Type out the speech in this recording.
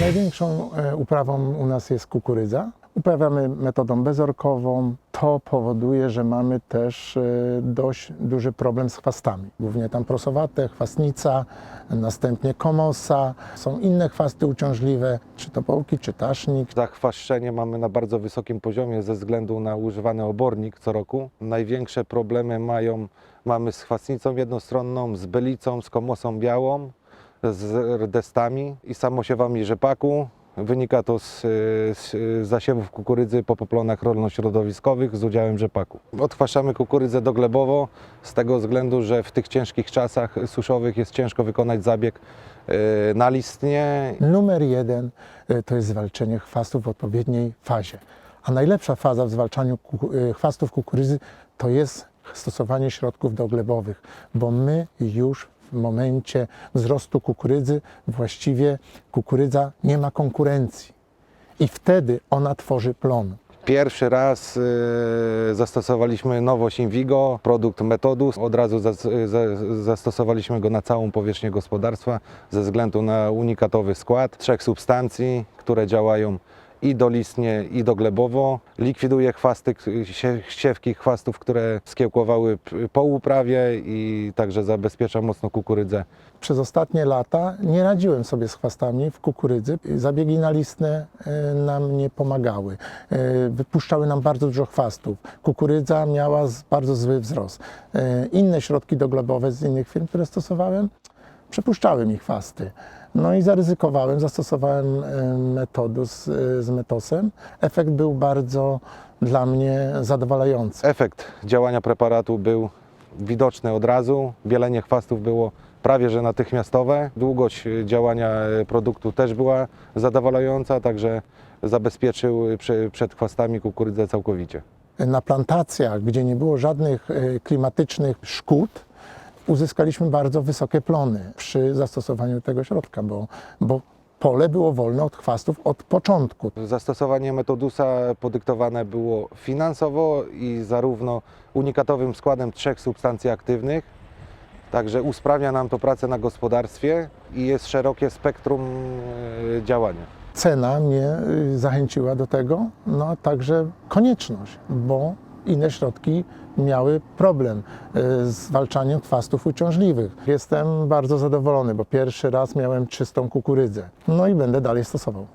Największą e, uprawą u nas jest kukurydza. Uprawiamy metodą bezorkową. To powoduje, że mamy też e, dość duży problem z chwastami. Głównie tam prosowate, chwastnica, następnie komosa. Są inne chwasty uciążliwe, czy to połki, czy tasznik. Zachwaszczenie mamy na bardzo wysokim poziomie ze względu na używany obornik co roku. Największe problemy mają, mamy z chwastnicą jednostronną, z bylicą, z komosą białą, z rdestami i samosiewami rzepaku. Wynika to z, z zasiewów kukurydzy po poplonach rolno-środowiskowych z udziałem rzepaku. Odchwaszamy kukurydzę doglebowo z tego względu, że w tych ciężkich czasach suszowych jest ciężko wykonać zabieg e, nalistnie Numer jeden e, to jest zwalczenie chwastów w odpowiedniej fazie. A najlepsza faza w zwalczaniu e, chwastów kukurydzy to jest stosowanie środków doglebowych, bo my już w momencie wzrostu kukurydzy właściwie kukurydza nie ma konkurencji i wtedy ona tworzy plon. Pierwszy raz y, zastosowaliśmy nowość Invigo, produkt Metodus. Od razu zas- za- zastosowaliśmy go na całą powierzchnię gospodarstwa ze względu na unikatowy skład trzech substancji, które działają i dolistnie, i doglebowo. Likwiduje chwasty, k- sie- ściewki chwastów, które skiełkowały po uprawie i także zabezpiecza mocno kukurydzę. Przez ostatnie lata nie radziłem sobie z chwastami w kukurydzy. Zabiegi nalistne e, nam nie pomagały. E, Wypuszczały nam bardzo dużo chwastów. Kukurydza miała bardzo zły wzrost. E, Inne środki doglebowe z innych firm, które stosowałem, przepuszczały mi chwasty. No i zaryzykowałem, zastosowałem e, metodu z, metosem. Efekt był bardzo dla mnie zadowalający. Efekt działania preparatu był widoczny od razu. Bielenie chwastów było prawie że natychmiastowe. Długość y, działania y, produktu też była zadowalająca, także zabezpieczył przy- przed chwastami kukurydzę całkowicie. na plantacjach, gdzie nie było żadnych e, klimatycznych szkód, uzyskaliśmy bardzo wysokie plony przy zastosowaniu tego środka, bo, bo pole było wolne od chwastów od początku. Zastosowanie metodusa podyktowane było finansowo i zarówno unikatowym składem trzech substancji aktywnych, także usprawnia nam to pracę na gospodarstwie i jest szerokie spektrum y, działania. Cena mnie y, zachęciła do tego, no a także konieczność, bo inne środki miały problem y, z zwalczaniem chwastów uciążliwych. Jestem bardzo zadowolony, bo pierwszy raz miałem czystą kukurydzę. No i będę dalej stosował.